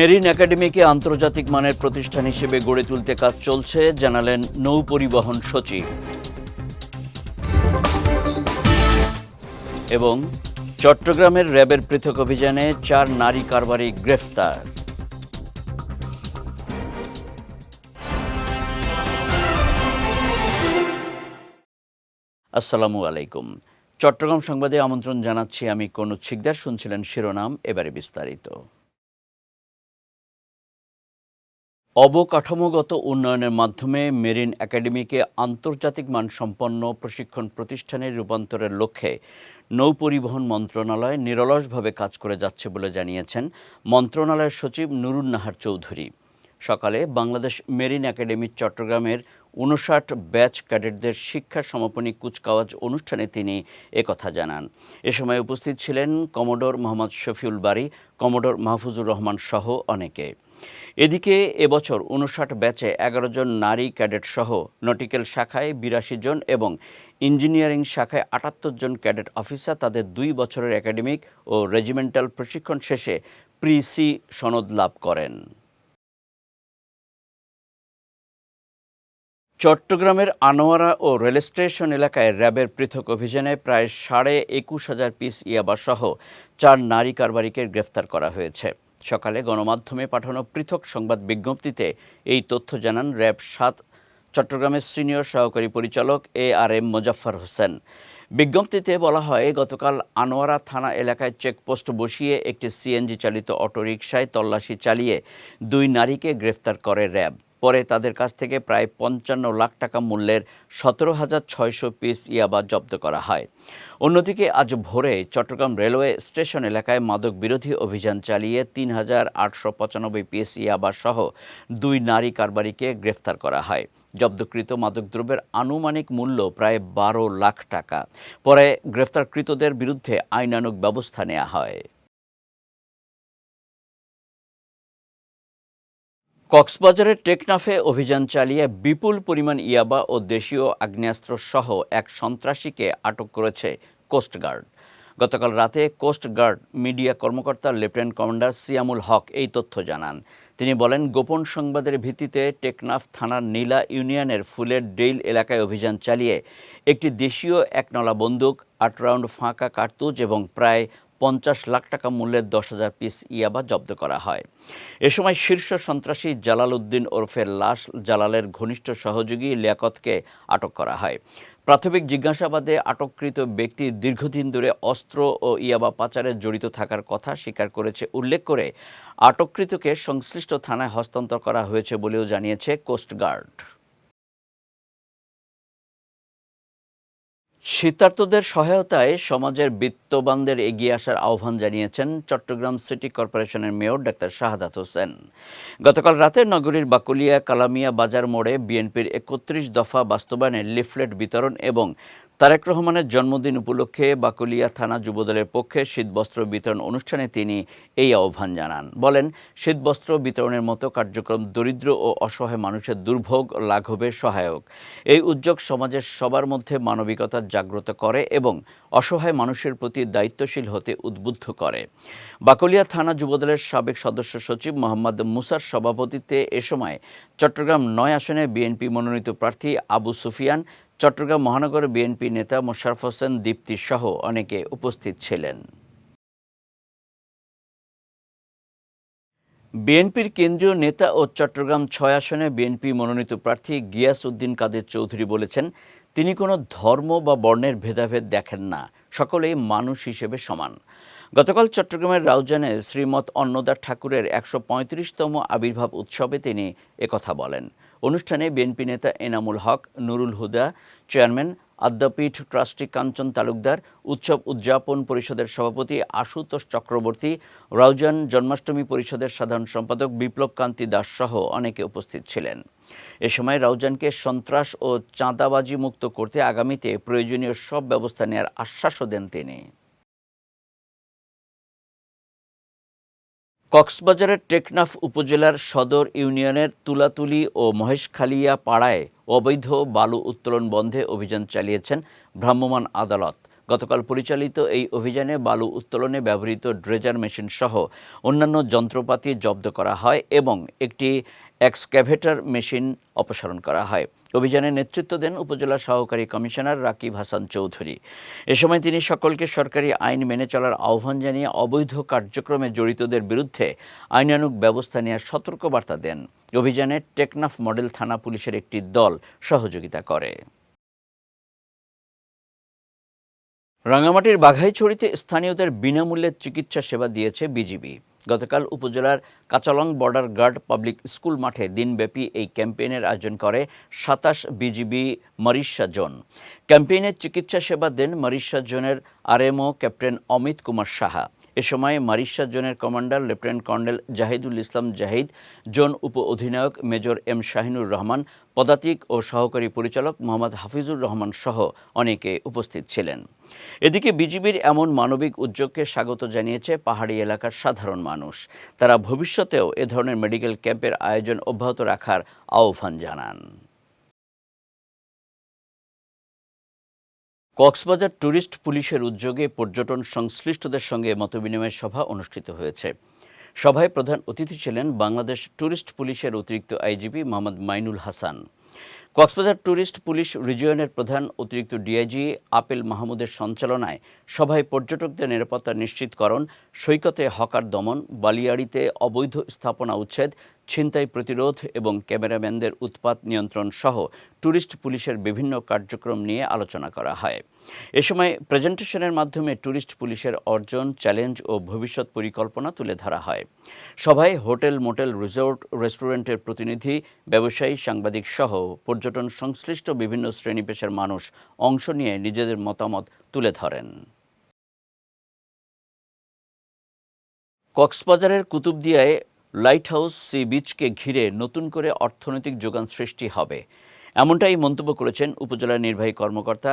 Marine একাডেমিকে আন্তর্জাতিক মানের প্রতিষ্ঠান হিসেবে গড়ে তুলতে কাজ চলছে, জানালেন নৌ পরিবহন সচিব। এবং চট্টগ্রামের র্যাবের পৃথক অভিযানে চার নারী কারবারি গ্রেফতার। আসসালামু আলাইকুম। চট্টগ্রাম সংবাদে আমন্ত্রণ জানাচ্ছি আমি কোনো ছিকদার শুনছিলেন শিরোনাম, এবারে বিস্তারিত। অবকাঠামোগত উন্নয়নের মাধ্যমে মেরিন একাডেমিকে আন্তর্জাতিক মানসম্পন্ন প্রশিক্ষণ প্রতিষ্ঠানে রূপান্তরের লক্ষ্যে নৌপরিবহন মন্ত্রণালয় নিরলসভাবে কাজ করে যাচ্ছে বলে জানিয়েছেন মন্ত্রণালয়ের সচিব নুরুন নাহার চৌধুরী। সকালে বাংলাদেশ মেরিন একাডেমি চট্টগ্রামের উনষাট ব্যাচ ক্যাডেটদের শিক্ষা সমাপনী কুচকাওয়াজ অনুষ্ঠানে তিনি একথা জানান। এ সময় উপস্থিত ছিলেন কমোডোর মোহাম্মদ শফিউল বারী, কমোডোর মাহফুজুর রহমান সহ অনেকে। এদিকে এবছর উনষাট ব্যাচে এগারো জন নারী ক্যাডেট সহ নটিক্যাল শাখায় বিরাশি জন এবং ইঞ্জিনিয়ারিং শাখায় আটাত্তর জন ক্যাডেট অফিসার তাদের দুই বছরের একাডেমিক ও রেজিমেন্টাল প্রশিক্ষণ শেষে প্রি সি সনদ লাভ করেন। চট্টগ্রামের আনোয়ারা ও রেল স্টেশন এলাকায় র্যাবের পৃথক অভিযানে প্রায় সাড়ে একুশ হাজার পিস ইয়াবা সহ চার নারী কারবারিকে গ্রেফতার করা হয়েছে। সকালে গণমাধ্যমে পাঠানো পৃথক সংবাদ বিজ্ঞপ্তিতে এই তথ্য জানান র্যাব সাত, চট্টগ্রামের সিনিয়র সহকারী পরিচালক A R M Mozaffar Hossain. বিজ্ঞপ্তিতে বলা হয়, গতকাল আনোয়ারা থানা এলাকায় চেকপোস্ট বসিয়ে একটি সিএনজি চালিত অটোরিকশায় তল্লাশি চালিয়ে দুই নারীকে গ্রেফতার করে র্যাব। পরে তাদের কাছ থেকে প্রায় পঞ্চান্ন লাখ টাকা মূল্যের সতেরো হাজার ছয়শো পিস ইয়াবা জব্দ করা হয়। অন্যদিকে আজ ভোরে চট্টগ্রাম রেলওয়ে স্টেশন এলাকায় মাদক বিরোধী অভিযান চালিয়ে তিন হাজার আটশো পঁচানব্বই পিস ইয়াবা সহ দুই নারী কারবারিকে গ্রেফতার করা হয়। জব্দকৃত মাদকদ্রব্যের আনুমানিক মূল্য প্রায় বারো লাখ টাকা। পরে গ্রেফতারকৃতদের বিরুদ্ধে আইনানুগ ব্যবস্থা নেওয়া হয়। কক্সবাজারের টেকনাফে অভিযান চালিয়ে বিপুল পরিমাণ ইয়াবা ও দেশীয় আগ্নেয়াস্ত্র সহ এক সন্ত্রাসীকে আটক করেছে কোস্টগার্ড গতকাল রাতে কোস্টগার্ড মিডিয়া কর্মকর্তা লেফটেন্যান্ট কমান্ডার সিয়ামুল হক এই তথ্য জানান। তিনি বলেন, গোপন সংবাদের ভিত্তিতে টেকনাফ থানার নীলা ইউনিয়নের ফুলের ডেইল এলাকায় অভিযান চালিয়ে একটি দেশীয় একনলা বন্দুক, আট রাউন্ড ফাঁকা কার্তুজ এবং প্রায় পঞ্চাশ লাখ টাকা মূল্যের দশ হাজার পিস ইয়াবা জব্দ করা হয়। এ সময় শীর্ষ সন্ত্রাসী জালাল উদ্দিন ওরফের লাশ জালালের ঘনিষ্ঠ সহযোগী লিয়াকতকে আটক করা হয়। প্রাথমিক জিজ্ঞাসাবাদে আটককৃত ব্যক্তি দীর্ঘদিন ধরে অস্ত্র ও ইয়াবা পাচারে জড়িত থাকার কথা স্বীকার করেছে। উল্লেখ করে, আটককৃতকে সংশ্লিষ্ট থানায় হস্তান্তর করা হয়েছে বলেও জানিয়েছে কোস্টগার্ড। শীতার্তদের সহায়তায় সমাজের বিত্তবানদের এগিয়ে আসার আহ্বান জানিয়েছেন চট্টগ্রাম সিটি কর্পোরেশনের মেয়র ডাক্তার শাহাদাত হোসেন। গতকাল রাতে নগরীর বাকুলিয়া কালামিয়া বাজার মোড়ে বিএনপির একত্রিশ দফা বাস্তবায়নে লিফলেট বিতরণ এবং তারেক রহমানের জন্মদিন উপলক্ষে বাকুলিয়া থানা যুবদলের পক্ষে শীতবস্ত্র বিতরণ অনুষ্ঠানে তিনি এই আহ্বান জানান। বলেন, শীতবস্ত্র বিতরণের মতো কার্যক্রম দরিদ্র ও অসহায় মানুষের দুর্ভোগ লাঘবে সহায়ক। এই উদ্যোগ সমাজের সবার মধ্যে মানবিকতা জাগ্রত করে এবং অসহায় মানুষের প্রতি দায়িত্বশীল হতে উদ্বুদ্ধ করে। বাকলিয়া থানা যুবদলের সাবেক সদস্য সচিব মোহাম্মদ মুসার সভাপতিত্বে এ সময় চট্টগ্রাম নয় আসনে বিএনপি মনোনীত প্রার্থী আবু সুফিয়ান, চট্টগ্রাম মহানগর বিএনপি নেতা মোশারফ হোসেন, দীপ্তি সহ অনেকে উপস্থিত ছিলেন। বিএনপির কেন্দ্রীয় নেতা ও চট্টগ্রাম ছয় আসনে বিএনপি মনোনীত প্রার্থী গিয়াস উদ্দিন কাদের চৌধুরী বলেছেন তিনি কোনো ধর্ম বা বর্ণের ভেদাভেদ দেখেন না। সকলেই মানুষ হিসেবে সমান। গতকাল চট্টগ্রামের রাউজানে শ্রীমৎ অন্নদা ঠাকুরের একশো পঁয়ত্রিশতম আবির্ভাব উৎসবে তিনি একথা বলেন। অনুষ্ঠানে বিএনপি নেতা এনামুল হক, নুরুল হুদা, চেয়ারম্যান আদ্যাপীঠ ট্রাস্টি কাঞ্চন তালুকদার, উৎসব উদযাপন পরিষদের সভাপতি আশুতোষ চক্রবর্তী, রাউজান জন্মাষ্টমী পরিষদের সাধারণ সম্পাদক বিপ্লব কান্তি দাস সহ অনেকে উপস্থিত ছিলেন। এ সময় রাউজানকে সন্ত্রাস ও চাঁদাবাজি মুক্ত করতে আগামীতে প্রয়োজনীয় সব ব্যবস্থা নেওয়ার আশ্বাসও দেন তিনি। কক্সবাজারের টেকনাফ উপজেলার সদর ইউনিয়নের তুলাতুলি ও মহেশখালিয়া পাড়ায় অবৈধ বালু উত্তোলন বন্ধে অভিযান চালিয়েছেন ভ্রাম্যমাণ আদালত। গতকাল পরিচালিত এই অভিযানে বালু উত্তোলনে ব্যবহৃত ড্রেজার মেশিন সহ অন্যান্য যন্ত্রপাতি জব্দ করা হয় এবং একটি এক্সক্যাভেটর মেশিন অপসারণ করা হয়। অভিযানে নেতৃত্ব দেন উপজেলা সহকারী কমিশনার রাকিব হাসান চৌধুরী। এ সময় তিনি সকলকে সরকারি আইন মেনে চলার আহ্বান জানিয়ে অবৈধ কার্যক্রমে জড়িতদের বিরুদ্ধে আইনানুগ ব্যবস্থা নেওয়ার সতর্কবার্তা দেন। অভিযানে টেকনাফ মডেল থানা পুলিশের একটি দল সহযোগিতা করে। রাঙামাটির বাঘাইছড়িতে স্থানীয়দের বিনামূল্যে চিকিৎসা সেবা দিয়েছে বিজিবি। গতকাল উপজেলার Kachalong border guard public school মাঠে দিনব্যাপী এই ক্যাম্পেইনের আয়োজন করে সাতাশ বিজিবি মারিশা জোন। ক্যাম্পেইনের চিকিৎসা সেবা দেন মারিশা জোনের আরএমও ক্যাপ্টেন অমিত কুমার সাহা। এ সময় মারিশা জোনের commander, lieutenant colonel Jahidul Islam Jahid, zone উপ অধিনায়ক মেজর এম শাহিনুর রহমান, পদাতিক ও সহকারী পরিচালক মোহাম্মদ হাফিজুর রহমান সহ অনেকে উপস্থিত ছিলেন। এদিকে বিজিবির এমন মানবিক উদ্যোগকে স্বাগত জানিয়েছে পাহাড়ি এলাকার সাধারণ মানুষ। তারা ভবিষ্যতেও এ ধরনের মেডিকেল ক্যাম্পের আয়োজন অব্যাহত রাখার আহ্বান জানান। কক্সবাজার ট্যুরিস্ট পুলিশের উদ্যোগে পর্যটন সংশ্লিষ্টদের সঙ্গে মতবিনিময় সভা অনুষ্ঠিত হয়েছে। সভায় প্রধান অতিথি ছিলেন বাংলাদেশ ট্যুরিস্ট পুলিশের অতিরিক্ত IGP Mohammad Mainul Hasan. Cox's Bazar tourist police রিজিয়নের প্রধান অতিরিক্ত ডিআইজি আপেল মাহমুদের সঞ্চালনায় সভায় পর্যটকদের নিরাপত্তা নিশ্চিতকরণ, সৈকতে হকার দমন, বালিয়াড়িতে অবৈধ স্থাপনা উচ্ছেদ, ছিনতাই প্রতিরোধ এবং ক্যামেরাম্যানদের উৎপাত নিয়ন্ত্রণ সহ ট্যুরিস্ট পুলিশের বিভিন্ন কার্যক্রম নিয়ে আলোচনা করা হয়। এ সময় প্রেজেন্টেশনের মাধ্যমে ট্যুরিস্ট পুলিশের অর্জন, চ্যালেঞ্জ ও ভবিষ্যৎ পরিকল্পনা তুলে ধরা হয়। সভায় হোটেল, মোটেল, রিসোর্ট, রেস্টুরেন্টের প্রতিনিধি, ব্যবসায়ী, সাংবাদিক সহ পর্যটন সংশ্লিষ্ট বিভিন্ন শ্রেণি পেশার মানুষ অংশ নিয়ে নিজেদের মতামত তুলে ধরেন। কক্সবাজারের কুতুবদিয়ায় লাইট হাউস সি বিচকে ঘিরে নতুন করে অর্থনৈতিক যোগান সৃষ্টি হবে। এমনটাই মন্তব্য করেছেন উপজেলা নির্বাহী কর্মকর্তা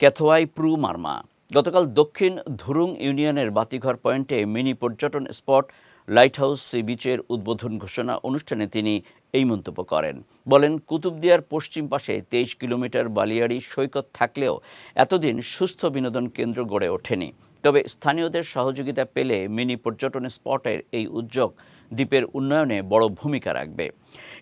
ক্যাথোয়াই প্রু মার্মা। গতকাল দক্ষিণ ধুরুং ইউনিয়নের বাতিঘর পয়েন্টে মিনি পর্যটন স্পট লাইট হাউস সি বিচের উদ্বোধন ঘোষণা অনুষ্ঠানে তিনি এই মন্তব্য করেন। বলেন, কুতুবদিয়ার পশ্চিম পাশে তেইশ কিলোমিটার বালিয়াড়ি সৈকত থাকলেও এতদিন সুস্থ বিনোদন কেন্দ্র গড়ে ওঠেনি। তবে স্থানীয়দের সহযোগিতা পেলে মিনি পর্যটন স্পটের এই উদ্যোগ দ্বীপের উন্নয়নে বড় ভূমিকা রাখবে।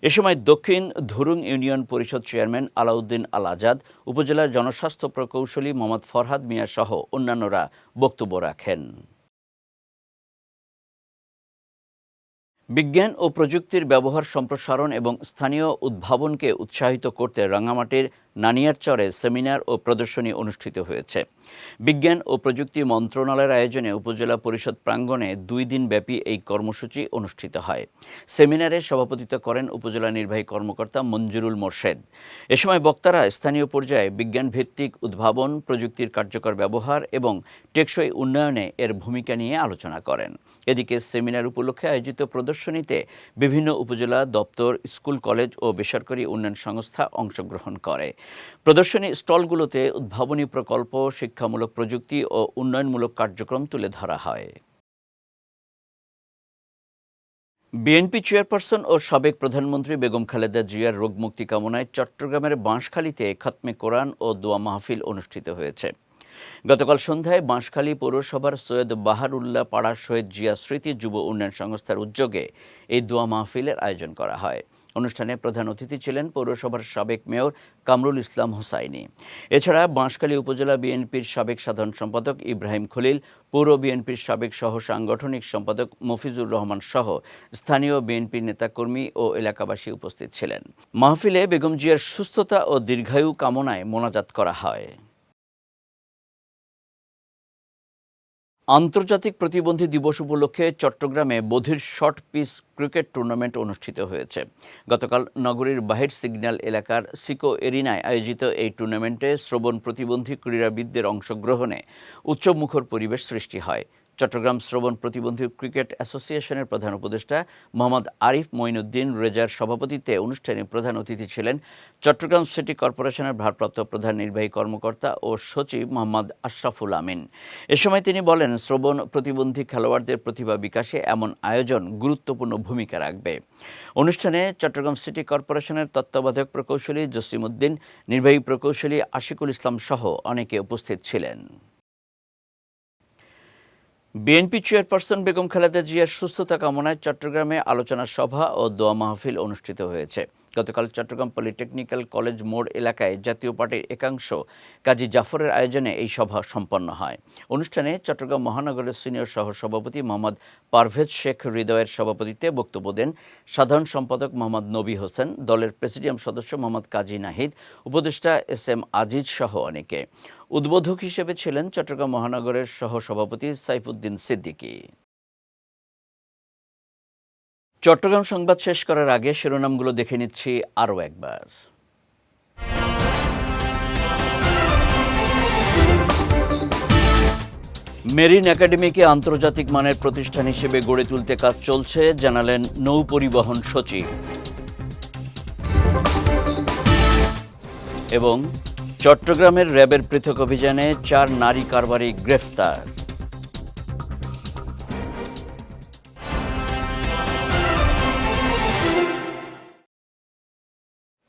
এ সময় দক্ষিণ ধুরুং ইউনিয়ন পরিষদ চেয়ারম্যান আলাউদ্দিন আল আজাদ, উপজেলার জনস্বাস্থ্য প্রকৌশলী মোহাম্মদ ফরহাদ মিয়া সহ অন্যান্যরা বক্তব্য রাখেন। বিজ্ঞান ও প্রযুক্তির ব্যবহার সম্প্রসারণ এবং স্থানীয় উদ্ভাবনকে উৎসাহিত করতে রাঙামাটির নানিয়ারচরে সেমিনার ও প্রদর্শনী অনুষ্ঠিত হয়েছে। বিজ্ঞান ও প্রযুক্তি মন্ত্রণালয়ের আয়োজনে উপজেলা পরিষদ প্রাঙ্গণে দুই দিন ব্যাপী এই কর্মসূচি অনুষ্ঠিত হয়। সেমিনারে সভাপতিত্ব করেন উপজেলা নির্বাহী কর্মকর্তা মঞ্জুরুল মোর্শেদ। এ সময় বক্তারা স্থানীয় পর্যায়ে বিজ্ঞান ভিত্তিক উদ্ভাবন, প্রযুক্তির কার্যকর ব্যবহার এবং টেকসই উন্নয়নে এর ভূমিকা নিয়ে আলোচনা করেন। এদিকে সেমিনার উপলক্ষে আয়োজিত প্রদর্শনীতে বিভিন্ন উপজেলা দপ্তর, স্কুল, কলেজ ও বেসরকারি উন্নয়ন সংস্থা অংশগ্রহণ করে। প্রদর্শনী স্টলগুলোতে উদ্ভাবনী প্রকল্প, শিক্ষামূলক প্রযুক্তি ও উন্নয়নমূলক কার্যক্রম তুলে ধরা হয়। বিএনপি চেয়ারপারসন ও সাবেক প্রধানমন্ত্রী বেগম খালেদা জিয়ার রোগমুক্তি কামনায় চট্টগ্রামের বাঁশখালীতে খতমে কোরআন ও দোয়া মাহফিল অনুষ্ঠিত হয়েছে। গতকাল সন্ধ্যায় বাঁশখালী পৌরসভার সৈয়দ বাহারুল্লাহ পাড়া শহীদ জিয়া স্মৃতি যুব উন্নয়ন সংস্থার উদ্যোগে এই দোয়া মাহফিলের আয়োজন করা হয়। অনুষ্ঠানে প্রধান অতিথি ছিলেন পৌরসভার সাবেক মেয়র কামরুল ইসলাম হোসাইনি। এছাড়া বাঁশখালী উপজেলা বিএনপির সাবেক সাধারণ সম্পাদক ইব্রাহিম খলিল, পৌর বিএনপির সাবেক সহ সাংগঠনিক সম্পাদক মফিজুর রহমান সহ স্থানীয় বিএনপি নেতাকর্মী ও এলাকাবাসী উপস্থিত ছিলেন। মাহফিলে বেগম জিয়ার সুস্থতা ও দীর্ঘায়ু কামনায় মোনাজাত করা হয়। আন্তর্জাতিক প্রতিবন্ধী দিবস উপলক্ষে চট্টগ্রামে বধির শর্ট পিস ক্রিকেট টুর্নামেন্ট অনুষ্ঠিত হয়েছে। গতকাল নগরীর বাহির সিগন্যাল এলাকার সিকো এরিনায় আয়োজিত এই টুর্নামেন্টে শ্রবণ প্রতিবন্ধী ক্রীড়াবিদদের অংশগ্রহণে উচ্চমুখর পরিবেশ সৃষ্টি হয়। চট্টগ্রাম শ্রবণ প্রতিবন্ধী ক্রিকেট অ্যাসোসিয়েশনের প্রধান উপদেষ্টা মোহাম্মদ আরিফ মঈনুদ্দিন রেজার সভাপতিত্বে অনুষ্ঠানে প্রধান অতিথি ছিলেন চট্টগ্রাম সিটি কর্পোরেশনের ভারপ্রাপ্ত প্রধান নির্বাহী কর্মকর্তা ও সচিব মোহাম্মদ আশরাফুল আমিন। এ সময় তিনি বলেন, শ্রবণ প্রতিবন্ধী খেলোয়াড়দের প্রতিভা বিকাশে এমন আয়োজন গুরুত্বপূর্ণ ভূমিকা রাখবে। অনুষ্ঠানে চট্টগ্রাম সিটি কর্পোরেশনের তত্ত্বাবধায়ক প্রকৌশলী জসিমউদ্দিন, নির্বাহী প্রকৌশলী আশিকুল ইসলাম সহ অনেকে উপস্থিত ছিলেন। বিএনপি চেয়ারপারসন বেগম খালেদা জিয়ার সুস্থতা কামনায় চট্টগ্রামে আলোচনা সভা ও দোয়া মাহফিল অনুষ্ঠিত হয়েছে। গতকাল চট্টগ্রাম পলিটেকনিক্যাল কলেজ মোড় এলাকায় জাতীয় পার্টির একাংশ কাজী জাফরের আয়োজনে এই সভা সম্পন্ন হয়। অনুষ্ঠানে চট্টগ্রাম মহানগরের সিনিয়র সহ সভাপতি মোহাম্মদ পারভেজ শেখ হৃদয়ের সভাপতিত্বে বক্তব্য দেন সাধারণ সম্পাদক মোহাম্মদ নবী হোসেন, দলের প্রেসিডিয়াম সদস্য মোহাম্মদ কাজী নাহিদ, উপদেষ্টা এস এম আজিজ সহ অনেকে। উদ্বোধক হিসেবে ছিলেন চট্টগ্রাম মহানগরের সহ সভাপতি সাইফুদ্দিন সিদ্দিকী। চট্টগ্রাম সংবাদ শেষ করার আগে শিরোনামগুলো দেখে নিচ্ছি আরও একবার। মেরিন একাডেমিকে আন্তর্জাতিক মানের প্রতিষ্ঠান হিসেবে গড়ে তুলতে কাজ চলছে, জানালেন নৌ পরিবহন সচিব। এবং চট্টগ্রামের র্যাবের পৃথক অভিযানে চার নারী কারবারি গ্রেফতার।